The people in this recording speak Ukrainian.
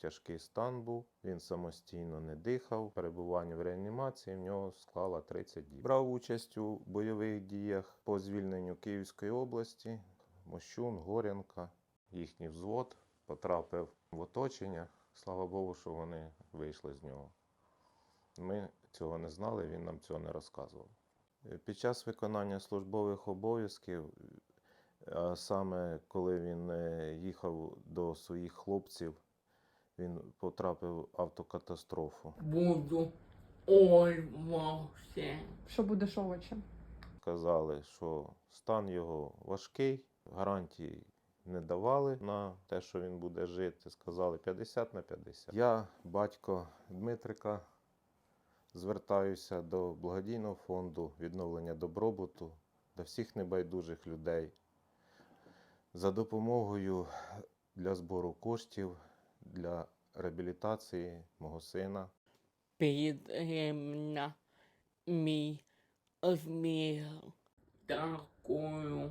тяжкий стан був. Він самостійно не дихав. Перебування в реанімації в нього склало 30 діб. Брав участь у бойових діях по звільненню Київської області. Мощун, Горянка, їхній взвод потрапив в оточення. Слава Богу, що вони вийшли з нього. Ми цього не знали, він нам цього не розказував. Під час виконання службових обов'язків, саме коли він е, їхав до своїх хлопців, він потрапив в автокатастрофу. Буду овощем. Що будеш овочем? Казали, що стан його важкий, гарантій не давали на те, що він буде жити. Сказали 50 на 50. Я, батько Дмитрика, звертаюся до благодійного фонду відновлення добробуту, до всіх небайдужих людей за допомогою для збору коштів для реабілітації мого сина. Підгімна мій зміг такою